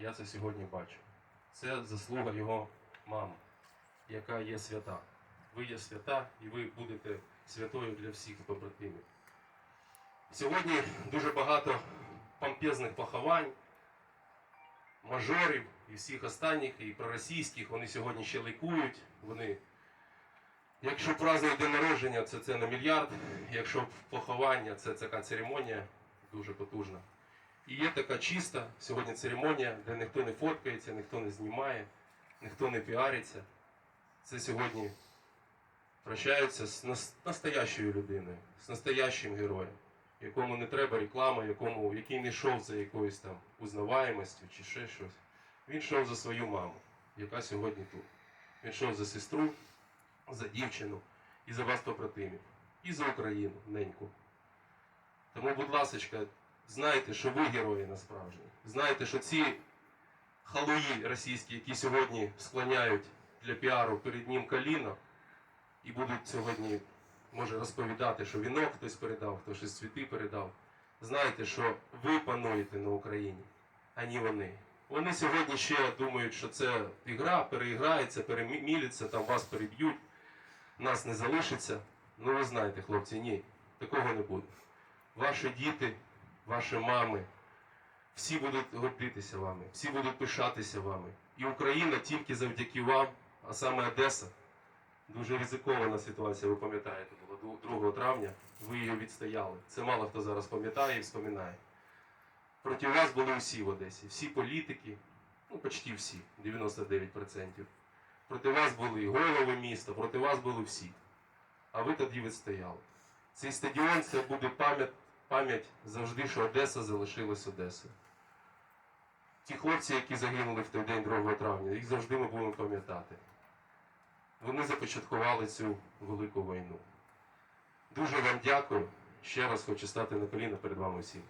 я це сьогодні бачу. Це заслуга його мами, яка є свята. Ви є свята, і ви будете святою для всіх побратимів. Сьогодні дуже багато помпезних поховань, мажорів і всіх останніх, і проросійських, вони сьогодні ще лікують. Вони, якщо празднують день народження, це, це на мільярд. Якщо поховання, це така церемонія дуже потужна. І є така чиста сьогодні церемонія, де ніхто не фоткається, ніхто не знімає, ніхто не піариться. Це сьогодні прощаються з настоящою людиною, з настоящим героєм, якому не треба реклама, якому, який не йшов за якоюсь там узнаваємостю чи ще щось. Він йшов за свою маму, яка сьогодні тут. Він йшов за сестру, за дівчину і за вас, побратимів, і за Україну, неньку. Тому, будь ласка, знайте, що ви герої насправжні. Знайте, що ці халуї російські, які сьогодні склоняють для піару перед ним коліно, і будуть сьогодні, може, розповідати, що вінок хтось передав, хтось щось цвіти передав. Знайте, що ви пануєте на Україні, а не вони. Вони сьогодні ще думають, що це ігра, переіграється, переміляться, там вас переб'ють, нас не залишиться. Ну ви знаєте, хлопці, ні, такого не буде. Ваші діти, ваші мами, всі будуть гордитися вами, всі будуть пишатися вами. І Україна тільки завдяки вам, а саме Одеса. Дуже ризикована ситуація, ви пам'ятаєте, була 2 травня. Ви її відстояли. Це мало хто зараз пам'ятає і вспоминає. Проти вас були всі в Одесі, всі політики, ну почти всі, 99%. Проти вас були голови міста, проти вас були всі. А ви тоді відстояли. Цей стадіон це буде пам'ять, пам'ять завжди, що Одеса залишилась Одесою. Ті хлопці, які загинули в той день 2 травня, їх завжди ми будемо пам'ятати. Вони започаткували цю велику війну. Дуже вам дякую. Ще раз хочу стати на коліна перед вами всім.